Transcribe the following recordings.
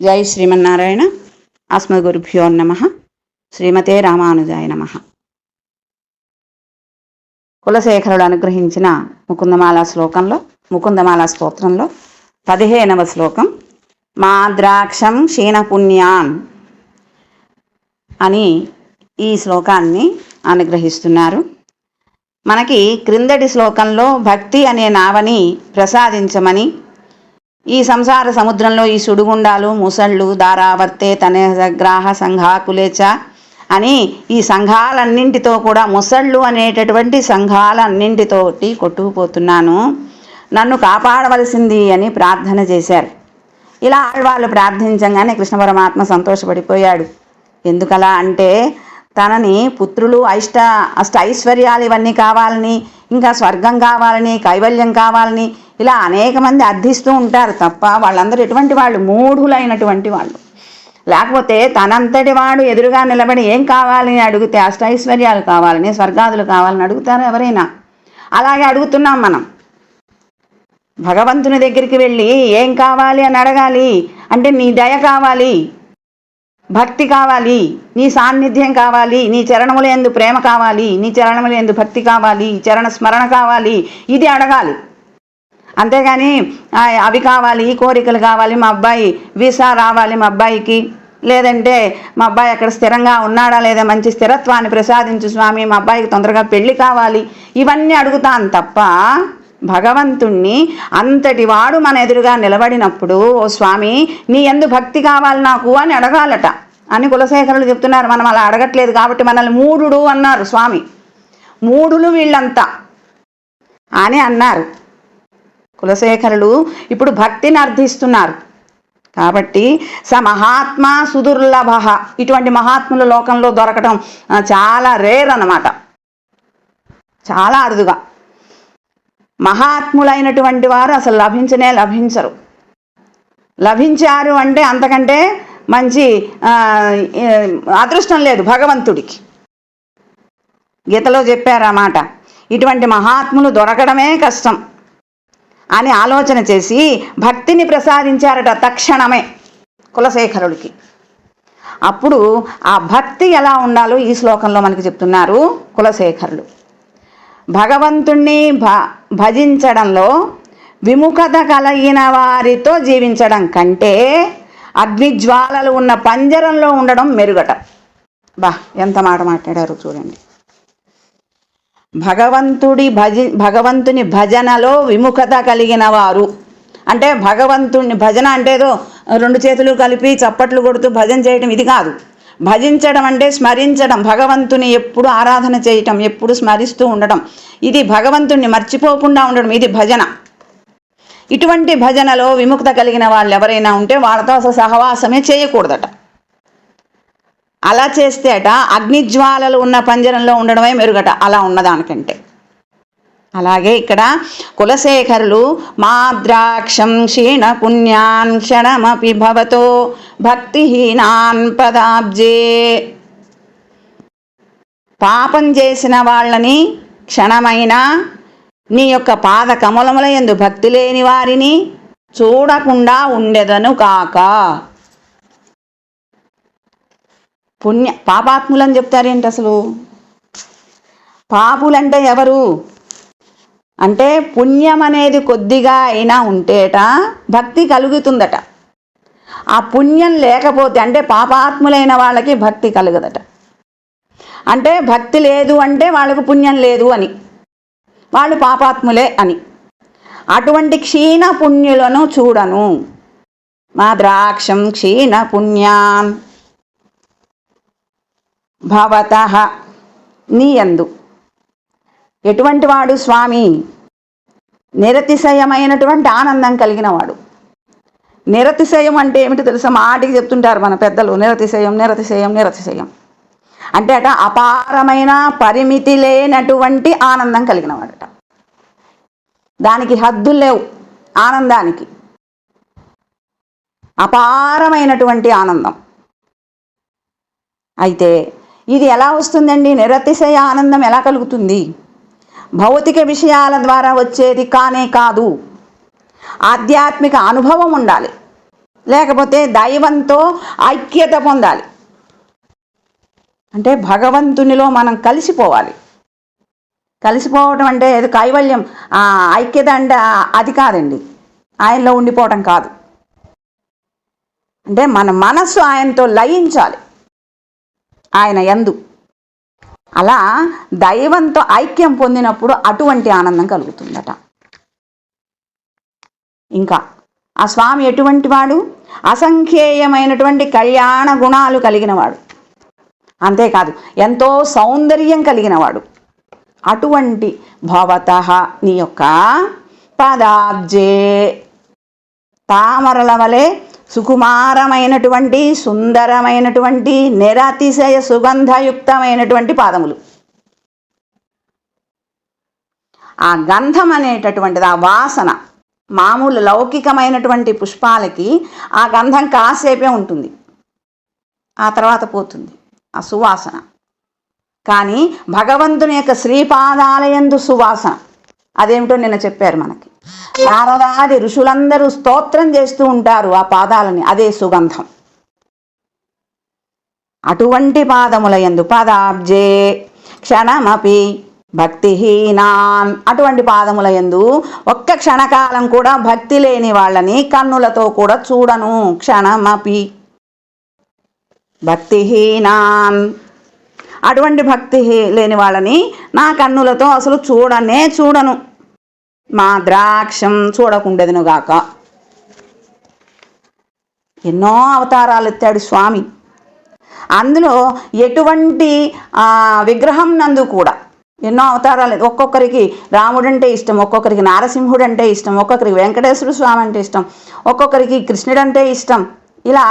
జై శ్రీమన్నారాయణ ఆస్మగురుభ్యో నమ. శ్రీమతే రామానుజాయ నమ. కులశేఖరుడు అనుగ్రహించిన ముకుందమాల శ్లోకంలో ముకుందమాల స్తోత్రంలో పదిహేనవ శ్లోకం మా ద్రాక్షం క్షీణపుణ్యాన్ అని ఈ శ్లోకాన్ని అనుగ్రహిస్తున్నారు. మనకి క్రిందటి శ్లోకంలో భక్తి అనే నావని ప్రసాదించమని ఈ సంసార సముద్రంలో ఈ సుడిగుండాలు ముసళ్ళు దారావర్తే తనగ్రాహ సంఘాకులేచ అని ఈ సంఘాలన్నింటితో కూడా ముసళ్ళు అనేటటువంటి సంఘాలన్నింటితోటి కొట్టుకుపోతున్నాను. నన్ను కాపాడవలసింది అని ప్రార్థన చేశారు. ఇలా ఆళ్వాళ్ళు ప్రార్థించగానే కృష్ణ పరమాత్మ సంతోషపడిపోయాడు. ఎందుకలా అంటే తనని పుత్రులు అయిష్ట అష్ట ఐశ్వర్యాలు ఇవన్నీ కావాలని ఇంకా స్వర్గం కావాలని కైవల్యం కావాలని ఇలా అనేక మంది అర్థిస్తూ ఉంటారు తప్ప వాళ్ళందరూ ఎటువంటి వాళ్ళు? మూఢులైనటువంటి వాళ్ళు. లేకపోతే తనంతటి వాడు ఎదురుగా నిలబడి ఏం కావాలని అడిగితే అష్ట ఐశ్వర్యాలు కావాలని స్వర్గాదులు కావాలని అడుగుతారు ఎవరైనా? అలాగే అడుగుతున్నాం మనం. భగవంతుని దగ్గరికి వెళ్ళి ఏం కావాలి అని అడగాలి? అంటే నీ దయ కావాలి భక్తి కావాలి నీ సాన్నిధ్యం కావాలి నీ చరణములందు ప్రేమ కావాలి నీ చరణములందు భక్తి కావాలి చరణ స్మరణ కావాలి. ఇది అడగాలి. అంతేగాని అవి కావాలి ఈ కోరికలు కావాలి మా అబ్బాయి వీసా రావాలి మా అబ్బాయికి. లేదంటే మా అబ్బాయి అక్కడ స్థిరంగా ఉన్నాడా లేదా మంచి స్థిరత్వాన్ని ప్రసాదించు స్వామి మా అబ్బాయికి తొందరగా పెళ్ళి కావాలి. ఇవన్నీ అడుగుతాను తప్ప భగవంతుణ్ణి అంతటి వాడు మన ఎదురుగా నిలబడినప్పుడు ఓ స్వామి నీ ఎందు భక్తి కావాలి నాకు అని అడగాలట. అని కులశేఖరులు చెప్తున్నారు మనం అలా అడగట్లేదు కాబట్టి మనల్ని మూఢుడు అన్నారు స్వామి. మూఢులు వీళ్ళంతా. అని అన్నారు. కులశేఖరులు ఇప్పుడు భక్తిని అర్థిస్తున్నారు. కాబట్టి స మహాత్మా సుదుర్లభ. ఇటువంటి మహాత్ముల లోకంలో దొరకటం చాలా రేర్ అనమాట చాలా అరుదుగా. మహాత్ములైనటువంటి వారు అసలు లభించనే లభించరు. లభించారు అంటే అంతకంటే మంచి అదృష్టం లేదు భగవంతుడికి. గీతలో చెప్పారు ఇటువంటి మహాత్ములు దొరకడమే కష్టం. అని ఆలోచన చేసి భక్తిని ప్రసాదించారట తక్షణమే కులశేఖరుడికి. అప్పుడు ఆ భక్తి ఎలా ఉండాలో ఈ శ్లోకంలో మనకి చెప్తున్నారు కులశేఖరులు భగవంతుణ్ణి భ భజించడంలో విముఖత కలిగిన వారితో జీవించడం కంటే అగ్నిజ్వాలలు ఉన్న పంజరంలో ఉండడం మెరుగట. బా ఎంత మాట మాట్లాడారు చూడండి. భగవంతుడి భజ భగవంతుని భజనలో విముఖత కలిగిన వారు. అంటే భగవంతుని భజన అంటే ఏదో రెండు చేతులు కలిపి చప్పట్లు కొడుతూ భజన చేయటం ఇది కాదు. భజించడం అంటే స్మరించడం భగవంతుని ఎప్పుడు ఆరాధన చేయటం ఎప్పుడు స్మరిస్తూ ఉండటం. ఇది భగవంతుణ్ణి మర్చిపోకుండా ఉండడం ఇది భజన. ఇటువంటి భజనలో విముక్త కలిగిన వాళ్ళు ఎవరైనా ఉంటే వాళ్ళతో అసలు సహవాసమే చేయకూడదట. అలా చేస్తే అట అగ్నిజ్వాలలు ఉన్న పంజరంలో ఉండడమే మెరుగట. అలా ఉన్నదానికంటే. అలాగే ఇక్కడ కులశేఖరులు మాద్రాక్షం క్షీణ పుణ్యాన్ క్షణమపి భవతో భక్తిహీనాన్ పదాబ్జే. పాపం చేసిన వాళ్ళని క్షణమైనా నీ యొక్క పాద కమలముల ఎందు భక్తి లేని వారిని చూడకుండా ఉండెదను కాక. పుణ్య పాపాత్ములని చెప్తారేంటి అసలు? పాపులంటే ఎవరు? అంటే పుణ్యం అనేది కొద్దిగా అయినా ఉంటేట భక్తి కలుగుతుందట. ఆ పుణ్యం లేకపోతే అంటే పాపాత్ములైన వాళ్ళకి భక్తి కలగదట. అంటే భక్తి లేదు అంటే వాళ్ళకు పుణ్యం లేదు అని. వాళ్ళు పాపాత్ములే అని. అటువంటి క్షీణ పుణ్యులను చూడను. మా ద్రాక్షం క్షీణ పుణ్యాన్. భవత నీయందు. ఎటువంటి వాడు స్వామి? నిరతిశయమైనటువంటి ఆనందం కలిగినవాడు నిరతిశయం అంటే ఏమిటి తెలుసా? మాటికి చెప్తుంటారు మన పెద్దలు నిరతిశయం నిరతిశయం నిరతిశయం. అంటే అట అపారమైన పరిమితి లేనటువంటి ఆనందం కలిగినవాడట దానికి హద్దులు లేవు ఆనందానికి. అపారమైనటువంటి ఆనందం. అయితే ఇది ఎలా వస్తుందండి? నిరతిశయ ఆనందం ఎలా కలుగుతుంది? భౌతిక విషయాల ద్వారా వచ్చేది కానే కాదు. ఆధ్యాత్మిక అనుభవం ఉండాలి. లేకపోతే దైవంతో ఐక్యత పొందాలి. అంటే భగవంతునిలో మనం కలిసిపోవాలి. కలిసిపోవటం అంటే ఏదో కైవల్యం. ఐక్యత అంటే అది కాదండి. ఆయనలో ఉండిపోవటం కాదు. అంటే మన మనస్సు ఆయనతో లయించాలి. ఆయన ఎందు అలా దైవంతో ఐక్యం పొందినప్పుడు అటువంటి ఆనందం కలుగుతుందట. ఇంకా ఆ స్వామి ఎటువంటి వాడు? అసంఖ్యేయమైనటువంటి కళ్యాణ గుణాలు కలిగినవాడు. అంతేకాదు ఎంతో సౌందర్యం కలిగినవాడు. అటువంటి భవత నీ యొక్క పదాబ్జే. తామరల వలె సుకుమారమైనటువంటి సుందరమైనటువంటి నిరతిశయ సుగంధయుక్తమైనటువంటి పాదములు. ఆ గంధం అనేటటువంటిది ఆ వాసన మామూలు లౌకికమైనటువంటి పుష్పాలకి ఆ గంధం కాసేపే ఉంటుంది. ఆ తర్వాత పోతుంది. ఆ సువాసన. కానీ భగవంతుని యొక్క శ్రీపాదాలయందు సువాసన. అదేమిటో నిన్న చెప్పారు మనకి. శారదాది ఋషులందరూ స్తోత్రం చేస్తూ ఉంటారు ఆ పాదాలని. అదే సుగంధం. అటువంటి పాదముల యందు పదాబ్జే క్షణమపి భక్తిహీనాన్. అటువంటి పాదముల యందు ఒక్క క్షణకాలం కూడా భక్తి లేని వాళ్ళని కన్నులతో కూడా చూడను. క్షణమపి భక్తిహీనాన్. అటువంటి భక్తి లేని వాళ్ళని నా కన్నులతో అసలు చూడనే చూడను. మా ద్రాక్షం చూడకుండెదనుగాక. ఎన్నో అవతారాలు ఎత్తాడు స్వామి. అందులో ఎటువంటి విగ్రహం నందు కూడా ఎన్నో అవతారాలు. ఒక్కొక్కరికి రాముడు అంటే ఇష్టం ఒక్కొక్కరికి నారసింహుడు అంటే ఇష్టం ఒక్కొక్కరికి వెంకటేశ్వర స్వామి అంటే ఇష్టం ఒక్కొక్కరికి కృష్ణుడు అంటే ఇష్టం. ఇలా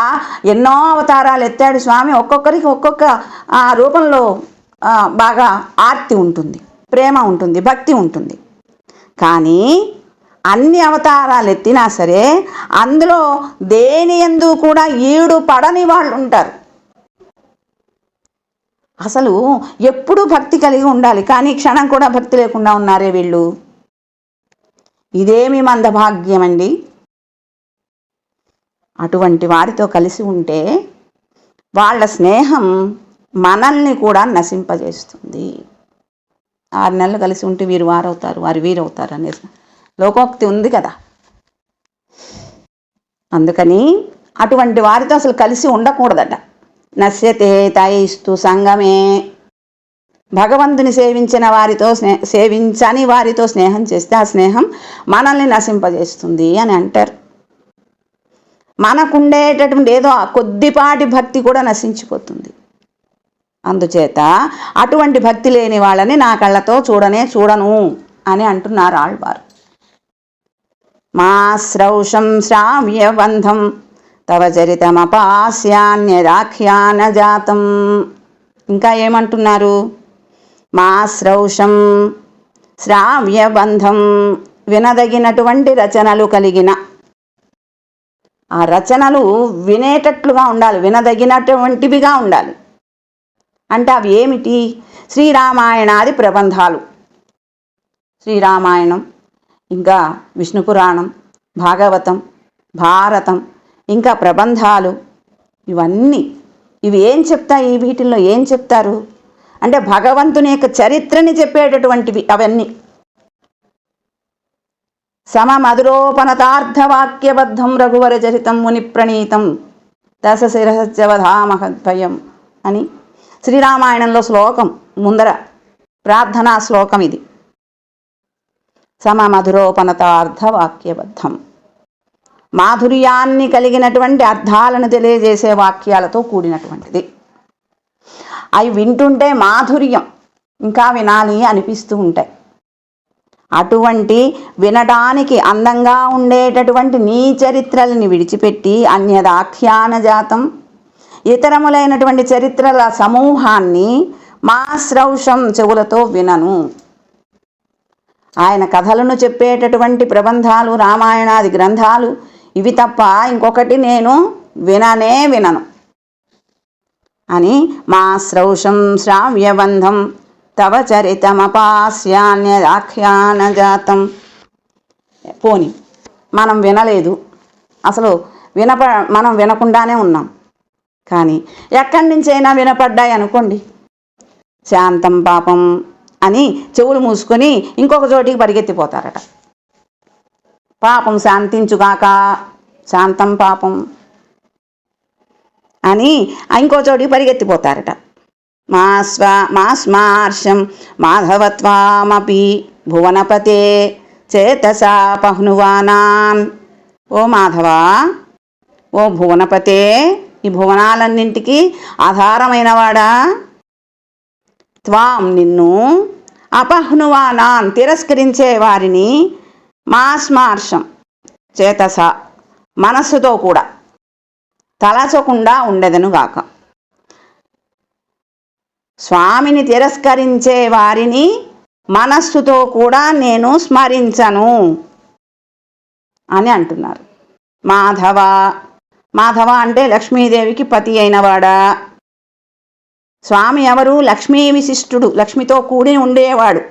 ఎన్నో అవతారాలు ఎత్తాడు స్వామి. ఒక్కొక్కరికి ఒక్కొక్క రూపంలో బాగా ఆర్తి ఉంటుంది ప్రేమ ఉంటుంది భక్తి ఉంటుంది. కానీ అన్ని అవతారాలు ఎత్తినా సరే అందులో దేని ఎందు కూడా ఈడు పడని వాళ్ళు ఉంటారు. అసలు ఎప్పుడూ భక్తి కలిగి ఉండాలి కానీ క్షణం కూడా భక్తి లేకుండా ఉన్నారే వీళ్ళు? ఇదేమి మందభాగ్యం అండి అటువంటి వారితో కలిసి ఉంటే వాళ్ళ స్నేహం మనల్ని కూడా నశింపజేస్తుంది. ఆరు నెలలు కలిసి ఉంటే వీరు వారవుతారు వారు వీరవుతారు అనేసి. లోకోక్తి ఉంది కదా. అందుకని అటువంటి వారితో అసలు కలిసి ఉండకూడదట. నశ్యతే తయిస్తు సంగమే. భగవంతుని సేవించిన వారితో స్నే సేవించని వారితో స్నేహం చేస్తే ఆ స్నేహం మనల్ని నశింపజేస్తుంది అని అంటారు. మనకుండేటటువంటి ఏదో కొద్దిపాటి భక్తి కూడా నశించిపోతుంది. అందుచేత అటువంటి భక్తి లేని వాళ్ళని నా కళ్ళతో చూడనే చూడను అని అంటున్నారు ఆళ్వారు. మా శ్రౌషం శ్రావ్య బంధం తవ చరితమపాస్యాన్యదాఖ్యాన జాతం. ఇంకా ఏమంటున్నారు? మా శ్రౌషం శ్రావ్య బంధం వినదగినటువంటి రచనలు కలిగిన ఆ రచనలు వినేటట్లుగా ఉండాలి వినదగినటువంటివిగా ఉండాలి. అంటే అవి ఏమిటి? శ్రీరామాయణాది ప్రబంధాలు. శ్రీరామాయణం ఇంకా విష్ణు పురాణం భాగవతం భారతం ఇంకా ప్రబంధాలు ఇవన్నీ. ఇవి ఏం చెప్తాయి? వీటిల్లో ఏం చెప్తారు? అంటే భగవంతుని యొక్క చరిత్రని చెప్పేటటువంటివి అవన్నీ. సమమధురోపనతార్థవాక్యబద్ధం రఘువర చరితం ముని ప్రణీతం దశ శిరసత్యవధామహద్భయం అని శ్రీరామాయణంలో శ్లోకం ముందర ప్రార్థనా శ్లోకం ఇది. సమమధురోపనతార్థవాక్యబద్ధం. మాధుర్యాన్ని కలిగినటువంటి అర్థాలను తెలియజేసే వాక్యాలతో కూడినటువంటిది. అవి వింటుంటే మాధుర్యం ఇంకా వినాలి అనిపిస్తూ ఉంటాయి. అటువంటి వినడానికి అందంగా ఉండేటటువంటి నీ చరిత్రలని విడిచిపెట్టి అన్యదాఖ్యాన జాతం ఇతరములైనటువంటి చరిత్రల సమూహాన్ని మా శ్రౌషం చెవులతో వినను. ఆయన కథలను చెప్పేటటువంటి ప్రబంధాలు రామాయణాది గ్రంథాలు ఇవి తప్ప ఇంకొకటి నేను విననే వినను. అని మా శ్రౌషం శ్రావ్యబంధం తవ చరితమపాస్యాన్యదాఖ్యాన జాతం పోని మనం వినలేదు. అసలు వినప మనం వినకుండానే ఉన్నాం. కానీ ఎక్కడి నుంచైనా వినపడ్డాయి అనుకోండి. శాంతం పాపం అని చెవులు మూసుకొని ఇంకొక చోటికి పరిగెత్తిపోతారట. పాపం శాంతించుగాక శాంతం పాపం అని ఇంకో చోటికి పరిగెత్తిపోతారట. మా స్వ మా స్మార్షం మాధవత్వామపి భువనపతే చేతసా పహ్నువానాన్. ఓ మాధవ ఓ భువనపతే ఈ భువనాలన్నింటికి ఆధారమైనవాడా? త్వాం నిన్ను అపహ్నువానాన్ తిరస్కరించే వారిని మాస్మార్షం చేతస మనస్సుతో కూడా తలచకుండా ఉండెదనుగాక స్వామిని తిరస్కరించే వారిని మనస్సుతో కూడా నేను స్మరించను అని అంటున్నారు. మాధవ మాధవ అంటే లక్ష్మీదేవికి పతి అయినవాడా? స్వామి ఎవరు? లక్ష్మీ విశిష్టుడు. లక్ష్మితో కూడి ఉండేవాడు.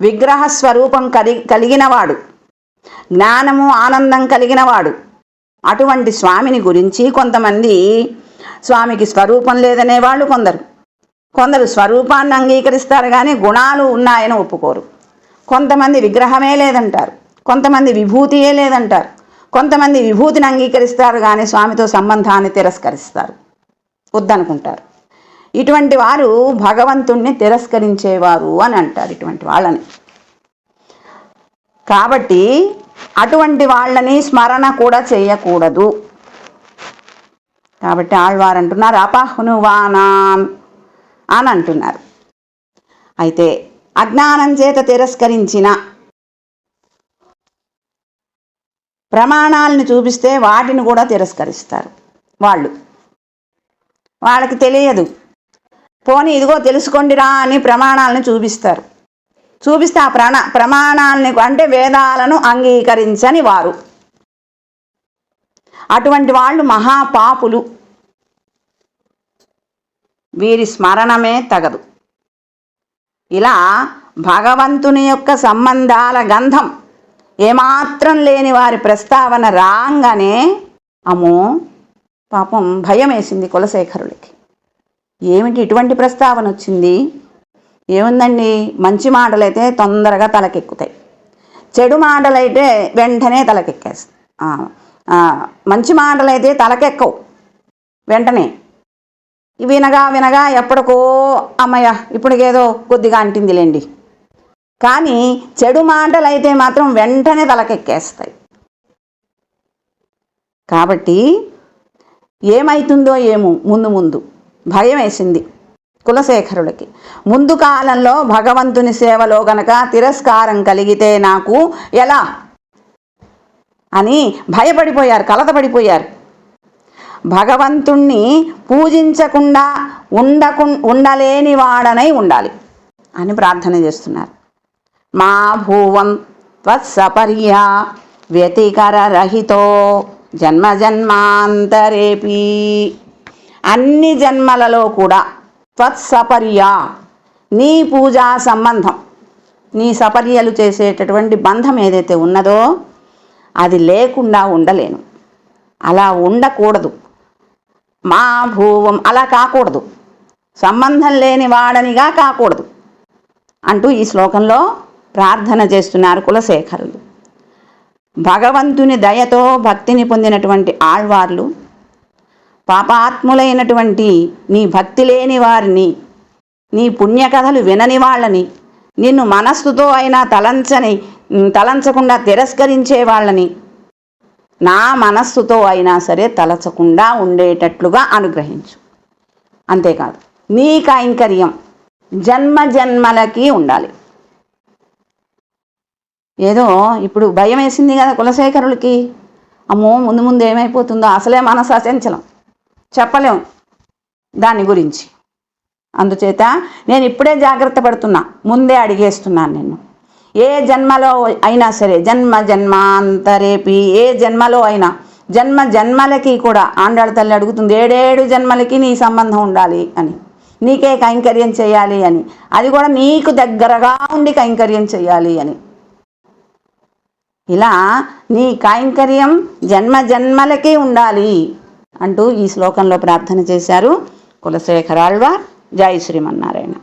విగ్రహ స్వరూపం కలి కలిగినవాడు. జ్ఞానము ఆనందం కలిగినవాడు. అటువంటి స్వామిని గురించి కొంతమంది స్వామికి స్వరూపం లేదనే వాళ్ళు కొందరు. కొందరు స్వరూపాన్ని అంగీకరిస్తారు కానీ గుణాలు ఉన్నాయని ఒప్పుకోరు. కొంతమంది విగ్రహమే లేదంటారు. కొంతమంది విభూతియే లేదంటారు. కొంతమంది విభూతిని అంగీకరిస్తారు కానీ స్వామితో సంబంధాన్ని తిరస్కరిస్తారు. వద్దనుకుంటారు. ఇటువంటి వారు భగవంతుణ్ణి తిరస్కరించేవారు అని అంటారు ఇటువంటి వాళ్ళని. కాబట్టి అటువంటి వాళ్ళని స్మరణ కూడా చేయకూడదు. కాబట్టి ఆళ్వారు అంటున్నారు అపహ్నువానాన్ అని అంటున్నారు. అయితే అజ్ఞానం చేత తిరస్కరించిన ప్రమాణాలను చూపిస్తే వాటిని కూడా తిరస్కరిస్తారు వాళ్ళు. వాళ్ళకి తెలియదు. పోనీ ఇదిగో తెలుసుకోండిరా అని ప్రమాణాలను చూపిస్తారు. చూపిస్తే ఆ ప్రణ ప్రమాణాలని అంటే వేదాలను అంగీకరించని వారు. అటువంటి వాళ్ళు మహాపాపులు. వీరి స్మరణమే తగదు. ఇలా భగవంతుని యొక్క సంబంధాల గంధం ఏమాత్రం లేని వారి ప్రస్తావన రాగానే అమ్మో పాపం భయం వేసింది కులశేఖరుడికి ఏమిటి ఇటువంటి ప్రస్తావన వచ్చింది? ఏముందండి? మంచి మాటలైతే తొందరగా తలకెక్కుతాయి. చెడు మాటలైతే వెంటనే తలకెక్కేస్తాయి మంచి మాటలైతే తలకెక్కవు. వెంటనే. వినగా వినగా ఎప్పటికో అమ్మయ్య ఇప్పటికేదో కొద్దిగా అంటిందిలేండి. కానీ చెడు మాటలు అయితే మాత్రం వెంటనే తలకెక్కేస్తాయి. కాబట్టి ఏమైతుందో ఏమో ముందు ముందు భయం వేసింది కులశేఖరుడికి ముందు కాలంలో భగవంతుని సేవలో గనక తిరస్కారం కలిగితే నాకు ఎలా? అని భయపడిపోయారు కలతపడిపోయారు. భగవంతుణ్ణి పూజించకుండా ఉండకు ఉండలేని వాడనై ఉండాలి అని ప్రార్థన చేస్తున్నారు. మా భూవం త్వత్సపర్యా వ్యతికర రహితో జన్మ జన్మాంతరేపి అన్ని జన్మలలో కూడా త్వత్సపర్యా నీ పూజా సంబంధం నీ సపర్యలు చేసేటటువంటి బంధం ఏదైతే ఉన్నదో అది లేకుండా ఉండలేను. అలా ఉండకూడదు. మా భూవం అలా కాకూడదు. సంబంధం లేని వాడనిగా కాకూడదు. అంటూ ఈ శ్లోకంలో ప్రార్థన చేస్తున్నారు కులశేఖరులు. భగవంతుని దయతో భక్తిని పొందినటువంటి ఆళ్వార్లు పాపాత్ములైనటువంటి నీ భక్తి లేని వారిని నీ పుణ్యకథలు వినని వాళ్ళని నిన్ను మనస్సుతో అయినా తలంచని తలంచకుండా తిరస్కరించే వాళ్ళని నా మనస్సుతో అయినా సరే తలచకుండా ఉండేటట్లుగా అనుగ్రహించు. అంతేకాదు నీ కైంకర్యం జన్మ జన్మలకి ఉండాలి. ఏదో ఇప్పుడు భయం వేసింది కదా కులశేఖరులకి. అమ్మో ముందు ముందు ఏమైపోతుందో అసలే మనసు అచంచలం చెప్పలేం దాని గురించి. అందుచేత నేను ఇప్పుడే జాగ్రత్త పడుతున్నా. ముందే అడిగేస్తున్నాను నేను ఏ జన్మలో అయినా సరే జన్మ జన్మాంతరేపి ఏ జన్మలో అయినా జన్మ జన్మలకి కూడా ఆండాళ్ళ తల్లి అడుగుతుంది ఏడేడు జన్మలకి నీ సంబంధం ఉండాలి అని. నీకే కైంకర్యం చేయాలి అని. అది కూడా నీకు దగ్గరగా ఉండి కైంకర్యం చేయాలి అని. ఇలా నీ కైంకర్యం జన్మ జన్మలకే ఉండాలి అంటూ ఈ శ్లోకంలో ప్రార్థన చేశారు కులశేఖరాళ్వార్ జై శ్రీమన్నారాయణ.